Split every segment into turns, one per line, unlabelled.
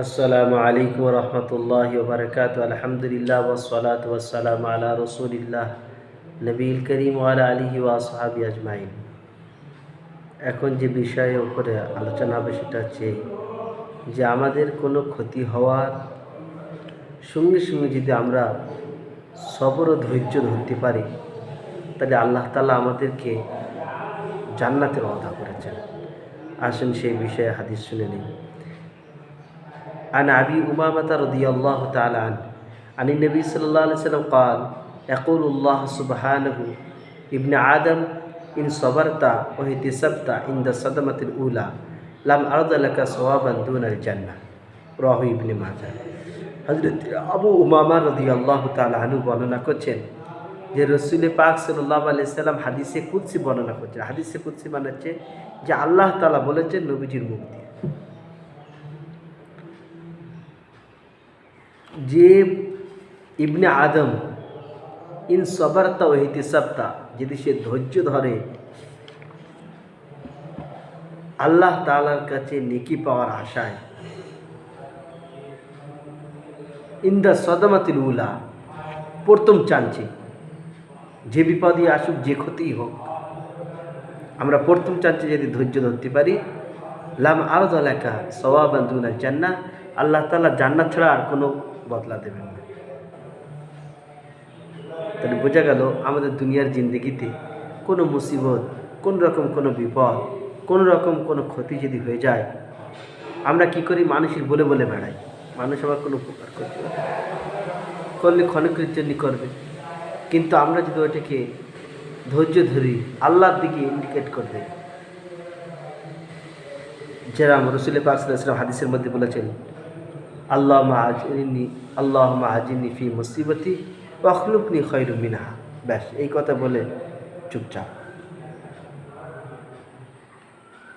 আসসালামু আলাইকুম রহমতুল্লাহ বারকাত আলহামদুলিল্লাহ ওসলাত ওসালাম আলা রসুলিল্লাহ নবীল করিম ওয়ালা আলিহি ওয়াসহাবি আজমাইন। এখন যে বিষয়ের উপরে আলোচনা হবে সেটা হচ্ছে যে আমাদের কোনো ক্ষতি হওয়ার সঙ্গে সঙ্গে যদি আমরা সবর ও ধৈর্য ধরতে পারি, তাহলে আল্লাহ তালা আমাদেরকে জান্নাতের অদা করেছেন। আসেন সেই বিষয়ে হাদিস শুনে নিন عن أبي أمامة رضي الله تعالى عنه عن النبي صلى الله عليه وسلم قال يقول الله سبحانه ابن آدم إن صبرت واحتسبت عند الصدمة الأولى لم أرض لك صوابا دون الجنة رواه ابن ماجه হজরত আবু উমামা রদি আল্লাহ তালু বর্ণনা করছেন যে রসুল পাক সাল্লাহ আলাইসাল্লাম হাদিসে কুৎসি বর্ণনা করছেন হাদিসে কুৎসি মানে হচ্ছে যে আল্লাহ তালা বলেছেন নবীজির মুখ যে ইবনে আদম ইন সবারতা ও হিতিসাবতা যদি সে ধৈর্য ধরে আল্লাহ তালার কাছে নেকি পাওয়ার আশায়। ইন দ্য সদমাতিল উলা, প্রথম চাঞ্চে। যে বিপদই আসুক, যে ক্ষতিই হোক, আমরা প্রথম চাঞ্চে যদি ধৈর্য ধরতে পারি, লাম আরদ লেখা সবাবান্দুনা জান্না আল্লাহ তালা জান্নাত ছাড়া আর কোনো বদলা দেবেন। না তাহলে বোঝা গেল আমাদের দুনিয়ার জিন্দগিতে কোনো মুসিবত, কোন রকম কোনো বিপদ, কোন রকম কোনো ক্ষতি যদি হয়ে যায়, আমরা কি করি? মানুষের বলে বলে বেড়াই। মানুষ আবার কোনো উপকার করতে পারে করলে ক্ষণিকের জন্য করবে। কিন্তু আমরা যদি ওটাকে ধৈর্য ধরি আল্লাহর দিকে ইন্ডিকেট করবে যেরাম রসুল পাক সাল্লাম হাদিসের মধ্যে বলেছেন আল্লাহ মাহাজিনী আল্লাহ মাহাজিনী ফি মুসিবতি অখলুকনি খৈরু মিনাহা। ব্যাস, এই কথা বলে চুপচাপ।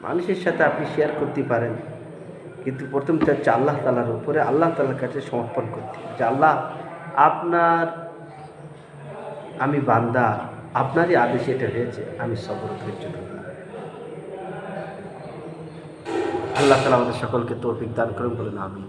মানুষের সাথে আপনি শেয়ার করতে পারেন, কিন্তু প্রথম চাচ্ছে আল্লাহ তালার উপরে, আল্লাহ তালার কাছে সমর্পণ করতে যে, আল্লাহ, আপনার, আমি বান্দা, আপনারই আদেশে এটা হয়েছে, আমি সবর ধরলাম। আল্লাহ তালা আমাদের সকলকে তৌফিক দান করুন না আমি